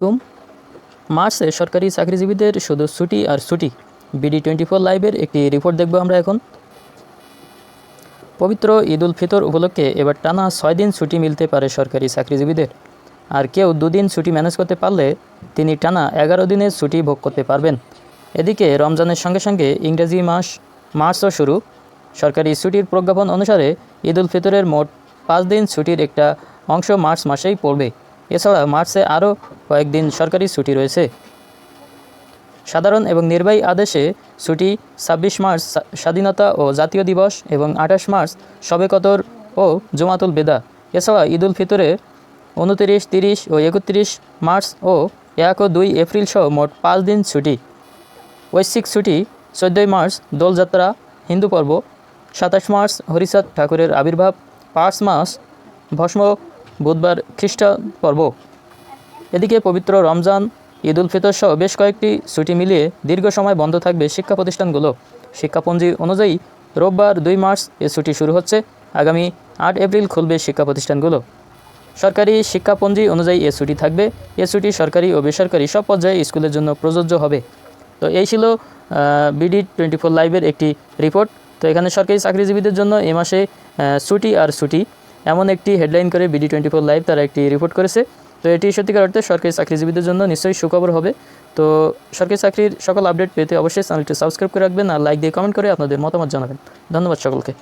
হুম মার্চে সরকারি চাকরিজীবীদের শুধু ছুটি আর ছুটি। বিডি টোয়েন্টি ফোর লাইভের একটি রিপোর্ট দেখব আমরা এখন। পবিত্র ঈদ উল ফিতর উপলক্ষে এবার টানা ছয় দিন ছুটি মিলতে পারে সরকারি চাকরিজীবীদের। আর কেউ দুদিন ছুটি ম্যানেজ করতে পারলে তিনি টানা এগারো দিনের ছুটি ভোগ করতে পারবেন। এদিকে রমজানের সঙ্গে সঙ্গে ইংরেজি মাস, মার্চও শুরু। সরকারি ছুটির প্রজ্ঞাপন অনুসারে ঈদ উল ফিতরের মোট পাঁচ দিন ছুটির একটা অংশ মার্চ মাসেই পড়বে। এছাড়া মার্চে আরও কয়েকদিন সরকারি ছুটি রয়েছে। সাধারণ এবং নির্বাহী আদেশে ছুটি ছাব্বিশ মার্চ স্বাধীনতা ও জাতীয় দিবস এবং আঠাশ মার্চ শবে কদর ও জুমাতুল বেদা। এছাড়া ঈদ উল ফিতরে উনতিরিশ, তিরিশ ও একত্রিশ মার্চ ও এক ও দুই এপ্রিল সহ মোট পাঁচ দিন ছুটি। ঐশ্বিক ছুটি চোদ্দোই মার্চ, দোলযাত্রা, হিন্দু পর্ব, সাতাশ মার্চ, হরিচাঁদ ঠাকুরের আবির্ভাব, পাঁচ মার্চ ভস্ম বুধবার খ্রিস্টান পর্ব। এদিকে পবিত্র রমজান, ঈদ উল ফিতর সহ বেশ কয়েকটি ছুটি মিলিয়ে দীর্ঘ সময় বন্ধ থাকবে শিক্ষা প্রতিষ্ঠানগুলো। শিক্ষাপঞ্জি অনুযায়ী রোববার দুই মার্চ এ ছুটি শুরু হচ্ছে। আগামী আট এপ্রিল খুলবে শিক্ষা প্রতিষ্ঠানগুলো। সরকারি শিক্ষাপঞ্জি অনুযায়ী এ ছুটি থাকবে। এ ছুটি সরকারি ও বেসরকারি সব পর্যায়ে স্কুলের জন্য প্রযোজ্য হবে। তো এই ছিল বিডি টোয়েন্টি ফোর লাইভের একটি রিপোর্ট। তো এখানে সরকারি চাকরিজীবীদের জন্য এ মাসে ছুটি আর ছুটি। এমন একটি হেডলাইন করে বিডি টোয়েন্টি ফোর লাইভ তারা একটি রিপোর্ট করেছে। তো এটি সত্যিকার অর্থে সরকারি চাকরিজীবীদের জন্য নিশ্চয়ই সুখবর হবে। তো সরকারি চাকরির সকল আপডেট পেতে অবশ্যই চ্যানেলটি সাবস্ক্রাইব করে রাখবেন আর লাইক দিয়ে কমেন্ট করে আপনাদের মতামত জানাবেন। ধন্যবাদ সকলকে।